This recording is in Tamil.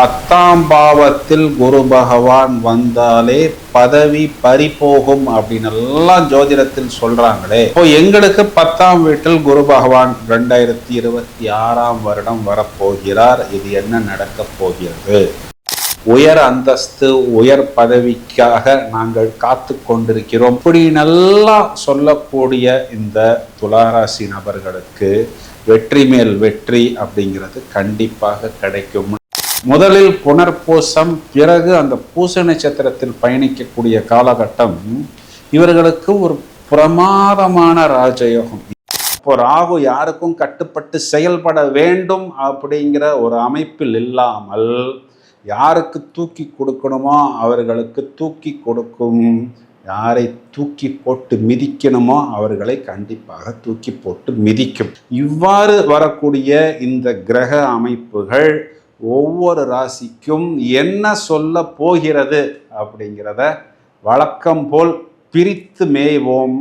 பத்தாம் பாவத்தில் குரு பகவான் வந்தாலே பதவி பறிபோகும் அப்படின்னு எல்லாம் ஜோதிடத்தில் சொல்றாங்களே. இப்போ எங்களுக்கு பத்தாம் வீட்டில் குரு பகவான் ரெண்டாயிரத்தி இருபத்தி ஆறாம் வருடம் வரப்போகிறார். இது என்ன நடக்கப் போகிறது? உயர் அந்தஸ்து உயர் பதவிக்காக நாங்கள் காத்து கொண்டிருக்கிறோம். இப்படி நல்லா சொல்லக்கூடிய இந்த துளாராசி நபர்களுக்கு வெற்றி மேல் வெற்றி அப்படிங்கிறது கண்டிப்பாக கிடைக்கும். முதலில் புனர்பூசம் பிறகு அந்த பூச நட்சத்திரத்தில் பயணிக்கக்கூடிய காலகட்டம் இவர்களுக்கு ஒரு பிரமாதமான ராஜயோகம். இப்போ ராகு யாருக்கும் கட்டுப்பட்டு செயல்பட வேண்டும் அப்படிங்கிற ஒரு அமைப்பில் இல்லாமல் யாருக்கு தூக்கி கொடுக்கணுமோ அவர்களுக்கு தூக்கி கொடுக்கும். யாரை தூக்கி போட்டு மிதிக்கணுமோ அவர்களை கண்டிப்பாக தூக்கி போட்டு மிதிக்கும். இவ்வாறு வரக்கூடிய இந்த கிரக அமைப்புகள் ஒவ்வொரு ராசிக்கும் என்ன சொல்ல போகிறது அப்படிங்கிறத வழக்கம் போல் பிரித்து மேய்வோம்.